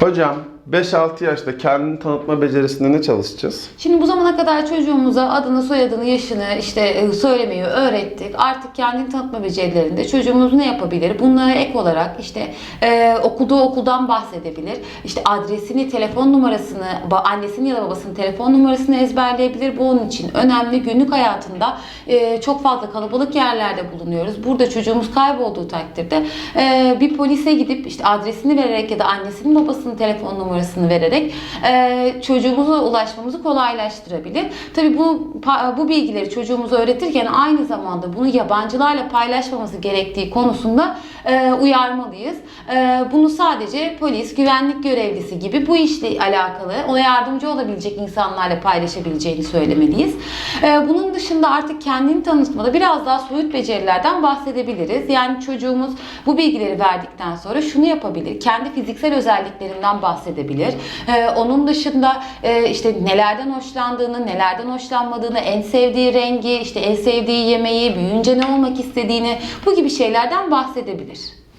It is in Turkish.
Hocam 5-6 yaşta kendini tanıtma becerisinde ne çalışacağız? Şimdi bu zamana kadar çocuğumuza adını, soyadını, yaşını işte e, söylemeyi öğrettik. Artık kendini tanıtma becerilerinde çocuğumuz ne yapabilir? Bunlara ek olarak işte e, okuduğu okuldan bahsedebilir. İşte adresini, telefon numarasını, annesinin ya da babasının telefon numarasını ezberleyebilir. Bu onun için önemli. Günlük hayatında e, çok fazla kalabalık yerlerde bulunuyoruz. Burada çocuğumuz kaybolduğu takdirde e, bir polise gidip işte adresini vererek ya da annesinin babasının telefon numarasını vererek e, çocuğumuza ulaşmamızı kolaylaştırabilir. Tabii bu bu bilgileri çocuğumuza öğretirken aynı zamanda bunu yabancılarla paylaşmaması gerektiği konusunda e, uyarmalıyız. E, bunu sadece polis, güvenlik görevlisi gibi bu işle alakalı ona yardımcı olabilecek insanlarla paylaşabileceğini söylemeliyiz. E, bunun dışında artık kendini tanıtmada biraz daha soyut becerilerden bahsedebiliriz. Yani çocuğumuz bu bilgileri verdikten sonra şunu yapabilir. Kendi fiziksel özelliklerinden bahsedebilir. E, onun dışında e, işte nelerden hoşlandığını, nelerden hoşlanmadığını, en sevdiği rengi, işte en sevdiği yemeği, büyüyünce ne olmak istediğini bu gibi şeylerden bahsedebilir.